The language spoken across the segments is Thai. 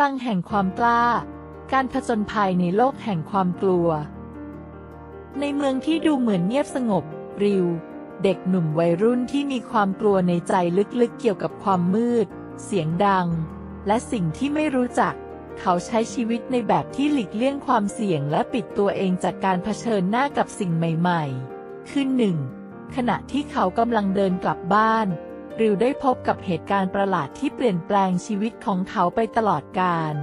ลังแห่งความกล้า การผจญภัยในโลกแห่งความกลัว ในเมืองที่ดูเหมือนเงียบสงบ ริว เด็กหนุ่มวัยรุ่นที่มีความกลัวในใจลึกๆเกี่ยวกับความมืด เสียงดัง และสิ่งที่ไม่รู้จัก เขาใช้ชีวิตในแบบที่หลีกเลี่ยงความเสี่ยงและปิดตัวเองจากการเผชิญหน้ากับสิ่งใหม่ๆขึ้นหนึ่งขณะที่เขากำลังเดินกลับบ้าน ริวได้พบกับเหตุการณ์ประหลาดที่เปลี่ยนแปลงชีวิตของเขาไปตลอดกาล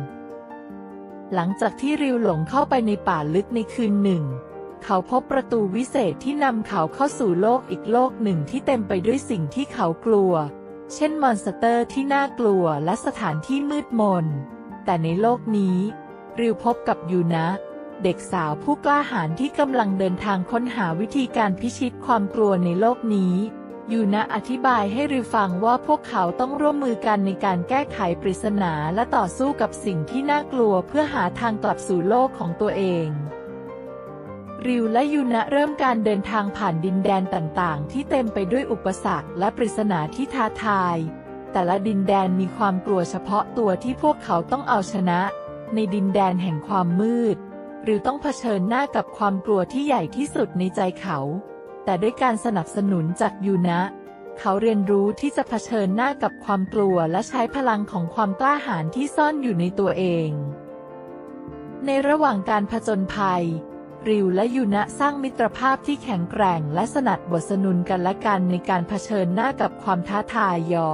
หลังจากที่ริวหลงเข้าไปในป่าลึกในคืนหนึ่ง เขาพบประตูวิเศษที่นำเขาเข้าสู่โลกอีกโลกหนึ่งที่เต็มไปด้วยสิ่งที่เขากลัว เช่นมอนสเตอร์ที่น่ากลัวและสถานที่มืดมน แต่ในโลกนี้ ริวพบกับยูนะ เด็กสาวผู้กล้าหาญที่กำลังเดินทางค้นหาวิธีการพิชิตความกลัวในโลกนี้ ยูนะอธิบายให้ริวฟังว่าพวกเขาต้องร่วมมือกันในการแก้ไขปริศนาและต่อสู้กับสิ่งที่น่ากลัวเพื่อหาทางกลับสู่โลกของตัวเอง ริวและยูนะเริ่มการเดินทางผ่านดินแดนต่างๆ ที่เต็มไปด้วยอุปสรรคและปริศนาที่ท้าทาย แต่ละดินแดนมีความกลัวเฉพาะตัวที่พวกเขาต้องเอาชนะ ในดินแดนแห่งความมืด หริวต้องเผชิญหน้ากับความกลัวที่ใหญ่ที่สุดในใจเขา แต่ด้วยการสนับสนุนจากยูนะ เขาเรียนรู้ที่จะเผชิญหน้ากับความกลัวและใช้พลังของความกล้าหาญที่ซ่อนอยู่ในตัวเอง ในระหว่างการผจญภัย ริวและยูนะสร้างมิตรภาพที่แข็งแกร่งและสนัดบทสนุนกันและกันในการเผชิญหน้ากับความท้าทายยอ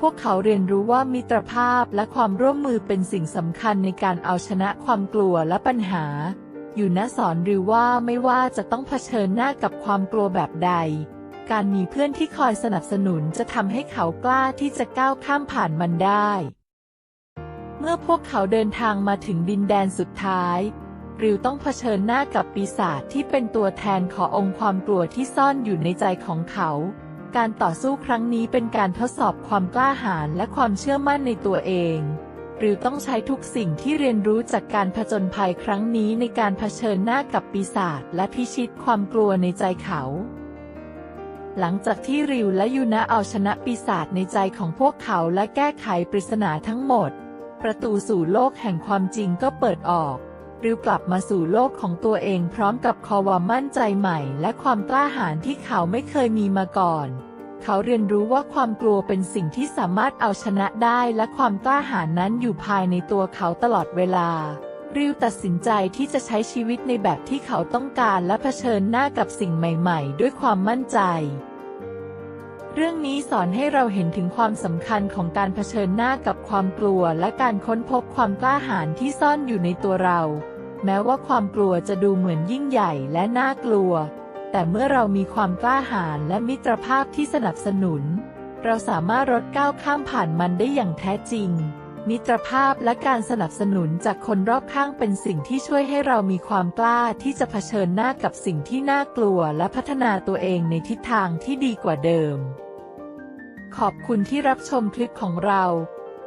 พวกเขาเรียนรู้ว่ามิตรภาพและความร่วมมือเป็นสิ่งสำคัญในการเอาชนะความกลัวและปัญหา ยูนะสอนหริวว่าไม่ว่าจะต้องเผชิญหน้ากับความกลัวแบบใด การมีเพื่อนที่คอยสนับสนุนจะทำให้เขากล้าที่จะก้าวข้ามผ่านมันได้ เมื่อพวกเขาเดินทางมาถึงดินแดนสุดท้าย ริวต้องเผชิญหน้ากับปีศาจที่เป็นตัวแทนขององค์ความกลัวที่ซ่อนอยู่ในใจของเขา การต่อสู้ครั้งนี้เป็นการทดสอบความกล้าหาญและความเชื่อมั่นในตัวเอง ริวต้องใช้ทุกสิ่งที่เรียนรู้จากการผจญภัยครั้งนี้ในการเผชิญหน้ากับปีศาจและพิชิตความกลัวในใจเขา หลังจากที่ริวและยูนะเอาชนะปีศาจในใจของพวกเขาและแก้ไขปริศนาทั้งหมด ประตูสู่โลกแห่งความจริงก็เปิดออกริวกลับมาสู่โลกของตัวเองพร้อมกับความมั่นใจใหม่ และความกล้าหาญที่เขาไม่เคยมีมาก่อน เขาเรียนรู้ว่าความกลัวเป็นสิ่งที่สามารถเอาชนะได้และความกล้าหาญนั้นอยู่ภายในตัวเขาตลอดเวลา ริวตัดสินใจที่จะใช้ชีวิตในแบบที่เขาต้องการและเผชิญหน้ากับสิ่งใหม่ๆ ด้วยความมั่นใจ เรื่องนี้สอนให้เราเห็นถึงความสำคัญของการเผชิญหน้ากับความกลัว และการค้นพบความกล้าหาญที่ซ่อนอยู่ในตัวเรา แม้ว่าความกลัวจะดูเหมือนยิ่งใหญ่และน่ากลัว แต่เมื่อเรามีความกล้าหาญและมิตรภาพที่สนับสนุน เราสามารถรดก้าวข้ามผ่านมันได้อย่างแท้จริง มิตรภาพและการสนับสนุนจากคนรอบข้างเป็นสิ่งที่ช่วยให้เรามีความกล้าที่จะเผชิญหน้ากับสิ่งที่น่ากลัวและพัฒนาตัวเองในทิศทางที่ดีกว่าเดิม ขอบคุณที่รับชมคลิปของเรา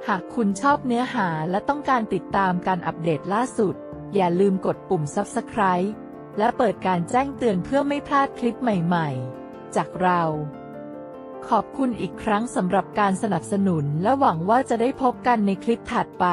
หากคุณชอบเนื้อหาและต้องการติดตามการอัปเดตล่าสุด อย่าลืมกดปุ่ม Subscribe และเปิดการแจ้งเตือนเพื่อไม่พลาดคลิปใหม่ๆ จากเรา ขอบคุณอีกครั้งสำหรับการสนับสนุนและหวังว่าจะได้พบกันในคลิปถัดไป